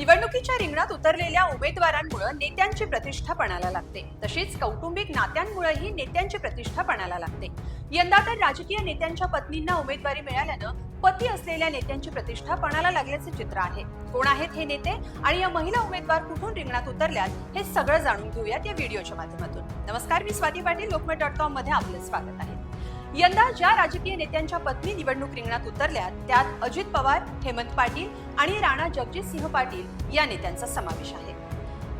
निवडणुकीच्या रिंगणात उतरलेल्या उमेदवारांमुळे नेत्यांची प्रतिष्ठा पणाला लागते. तशीच कौटुंबिक नात्यांमुळेही नेत्यांची प्रतिष्ठा पणाला लागते. यंदा तर राजकीय नेत्यांच्या पत्नींना उमेदवारी मिळाल्यानं पती असलेल्या नेत्यांची प्रतिष्ठा पणाला लागल्याचे चित्र आहे. कोण आहेत हे नेते आणि या महिला उमेदवार कुठून रिंगणात उतरल्यात हे सगळं जाणून घेऊयात या व्हिडिओच्या माध्यमातून. नमस्कार मी स्वाती पाटील लोकमत डॉट कॉममध्ये आपलं स्वागत आहे. यंदा ज्या राजकीय नेत्यांच्या पत्नी निवडणूक रिंगणात उतरल्या त्यात अजित पवार हेमंत पाटील आणि राणा जगजितसिंह पाटील या नेत्यांचा समावेश आहे.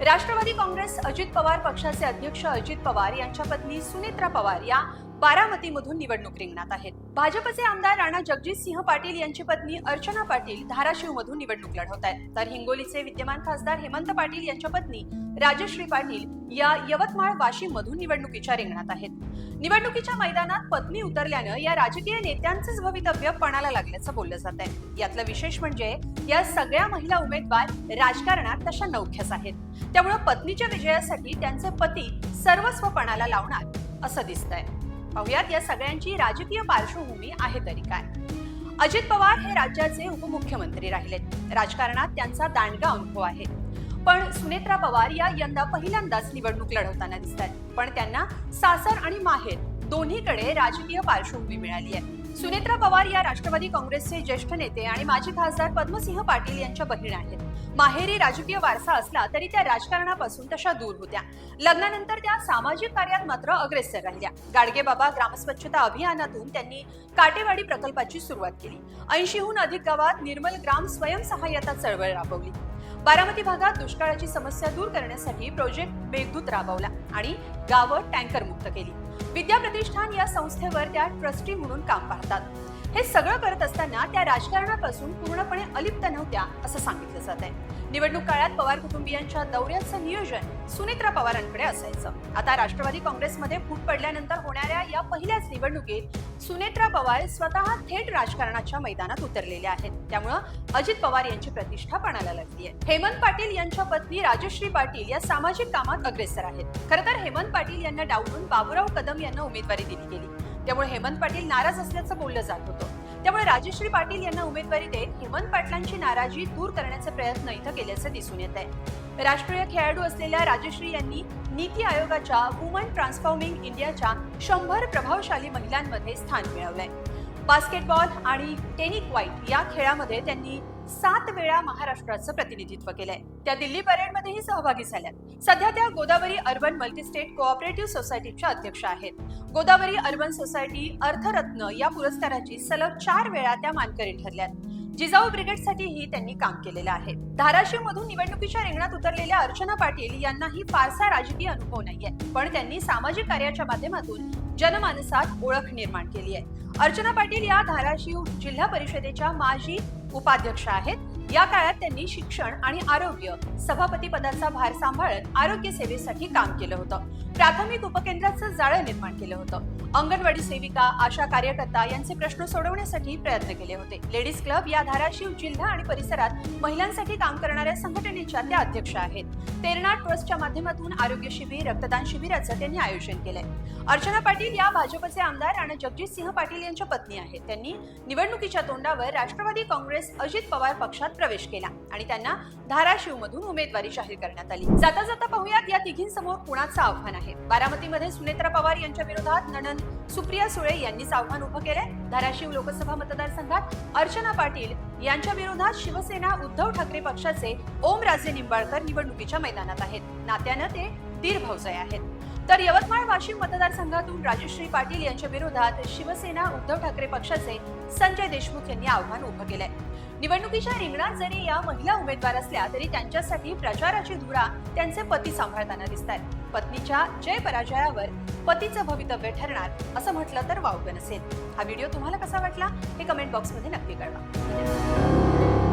राष्ट्रवादी काँग्रेस अजित पवार पक्षाचे अध्यक्ष अजित पवार यांच्या पत्नी सुनेत्रा पवार या बारामतीमधून निवडणूक रिंगणात आहेत. भाजपचे आमदार राणा जगजितसिंह पाटील यांची पत्नी अर्चना पाटील धाराशिव मधून निवडणूक लढवत आहेत. तर हिंगोलीचे विद्यमान खासदार हेमंत पाटील यांच्या पत्नी राजश्री पाटील या यवतमाळ वाशिम मधून निवडणुकीच्या रिंगणात आहेत. निवडणुकीच्या मैदानात पत्नी उतरल्यानं या राजकीय नेत्यांचंच भवितव्य पणाला लागल्याचं बोललं जात आहे यातलं विशेष म्हणजे या सगळ्या महिला उमेदवार राजकारणात तशा नवख्याच आहेत. त्यामुळे पत्नीच्या विजयासाठी त्यांचे पती सर्वस्व पणाला लावणार असं दिसतंय. पाहुयात या सगळ्यांची राजकीय पार्श्वभूमी आहे तरी काय. अजित पवार हे राज्याचे उपमुख्यमंत्री राहिलेत. राजकारणात त्यांचा दांडगा अनुभव आहे. पण सुनेत्रा पवार या यंदा पहिल्यांदाच निवडणूक लढवताना दिसत आहेत पण त्यांना सासर आणि माहेर दोन्हीकडे राजकीय पार्श्वभूमी मिळाली आहे. सुनेत्रा पवार या राष्ट्रवादी काँग्रेसचे ज्येष्ठ नेते आणि माजी खासदार पद्मसिंह पाटील यांच्या बहीण आहेत. माहेरी राजकीय वारसा असला तरी त्या राजकारणापासून तशा दूर होत्या. लग्नानंतर त्या सामाजिक कार्यात मात्र अग्रेसर राहिल्या. गाडगे बाबा ग्रामस्वच्छता अभियानातून त्यांनी काटेवाडी प्रकल्पाची सुरुवात केली. ऐंशीहून अधिक गावात निर्मल ग्राम स्वयंसहाय्यता चळवळ राबवली. बारामती भागात दुष्काळाची समस्या दूर करण्यासाठी प्रोजेक्ट मेघदूत राबवला आणि गावं टँकर मुक्त केली. विद्या प्रतिष्ठान या संस्थेवर त्या ट्रस्टी म्हणून काम पाहतात. हे सगळं करत असताना त्या राजकारणापासून पूर्णपणे अलिप्त नव्हत्या असं सांगितलं जात आहे निवडणूक काळात पवार कुटुंबियांच्या दौऱ्याचं नियोजन सुनेत्रा पवारांकडे असायचं. आता राष्ट्रवादी काँग्रेसमध्ये फूट पडल्यानंतर होणाऱ्या या पहिल्याच निवडणुकीत सुनेत्रा पवार स्वतः थेट राजकारणाच्या मैदानात उतरलेल्या आहेत. त्यामुळं अजित पवार यांची प्रतिष्ठा पणाला लागली आहे. हेमंत पाटील यांच्या पत्नी राजश्री पाटील या सामाजिक कामात अग्रेसर आहेत. खरं तर हेमंत पाटील यांना डावलून बाबुराव कदम यांना उमेदवारी दिली गेली. त्यामुळे हेमंत पाटील नाराज असल्याचं बोललं जात होतं. त्यामुळे राजश्री पाटील यांना उमेदवारी देत हेमंत पाटलांची नाराजी दूर करण्याचा प्रयत्न इथं केल्याचं दिसून येत आहे राष्ट्रीय खेळाडू असलेल्या राजश्री यांनी नीती आयोगाच्या वुमन ट्रान्सफॉर्मिंग इंडियाच्या शंभर प्रभावशाली महिलांमध्ये स्थान मिळवलंय. बास्केटबॉल आणि टेनिक वाईट या खेळामध्ये त्यांनी सात वेळा महाराष्ट्राचं प्रतिनिधित्व केलंय. त्या दिल्ली परेडमध्येही सहभागी झाल्यात. सध्या त्या गोदावरी अर्बन मल्टीस्टेट कोऑपरेटिव्ह सोसायटीच्या अध्यक्ष आहेत. गोदावरी अर्बन सोसायटी अर्थरत्न या पुरस्काराची सलग चार वेळा त्या मानकरी ठरल्यात. जिजाऊ ब्रिगेडसाठीही त्यांनी काम केलेलं आहे. धाराशिव मधून निवडणुकीच्या रिंगणात उतरलेल्या अर्चना पाटील यांनाही फारसा राजकीय अनुभव नाहीये. पण त्यांनी सामाजिक कार्याच्या माध्यमातून जनमानसात ओळख निर्माण केली आहे. अर्चना पाटील या धाराशिव जिल्हा परिषदेच्या माजी उपाध्यक्ष आहेत. या काळात त्यांनी शिक्षण आणि आरोग्य सभापती पदाचा भार सांभाळत आरोग्य सेवेसाठी काम केलं होतं. प्राथमिक उपकेंद्राचं जाळं निर्माण केलं होतं. अंगणवाडी सेविका आशा कार्यकर्ता यांचे प्रश्न सोडवण्यासाठी प्रयत्न केले होते. लेडीज क्लब या धाराशिव जिल्हा आणि परिसरात महिलांसाठी काम करणाऱ्या संघटनेच्या त्या अध्यक्ष आहेत. तेरणा ट्रस्टच्या माध्यमातून आरोग्य शिबिर रक्तदान शिबिराचं त्यांनी आयोजन केलंय. अर्चना पाटील या भाजपचे आमदार आणि जगजितसिंह पाटील यांच्या पत्नी आहेत. त्यांनी निवडणुकीच्या तोंडावर राष्ट्रवादी काँग्रेस अजित पवार पक्षात प्रवेश केला आणि त्यांना धाराशिव मधून उमेदवारी जाहीर करण्यात आली. जाता जाता पाहूयात या तिघींसमोर कुणाचं आव्हान आहे? बारामतीमध्ये सुनेत्रा पवार यांच्या विरोधात नणन सुप्रिया सुळे यांनीच आव्हान उभं केलंय. धाराशिव लोकसभा मतदारसंघात अर्चना पाटील यांच्या विरोधात शिवसेना उद्धव ठाकरे पक्षाचे ओमराजे निंबाळकर निवडणुकीच्या मैदानात आहेत. नात्यानं ते दीर आहेत. तर यवतमाळ वाशिम मतदारसंघातून राजश्री पाटील यांच्या विरोधात शिवसेना उद्धव ठाकरे पक्षाचे संजय देशमुख यांनी आव्हान उभं केलंय. निवडणुकीच्या रिंगणात जरी या महिला उमेदवार असल्या तरी त्यांच्यासाठी प्रचाराची धुरा त्यांचे पती सांभाळताना दिसत आहेत पत्नीच्या जय पराजयावर पतीचं भवितव्य ठरणार असं म्हटलं तर वावग नसेल. हा व्हिडिओ तुम्हाला कसा वाटला हे कमेंट बॉक्समध्ये नक्की कळवा.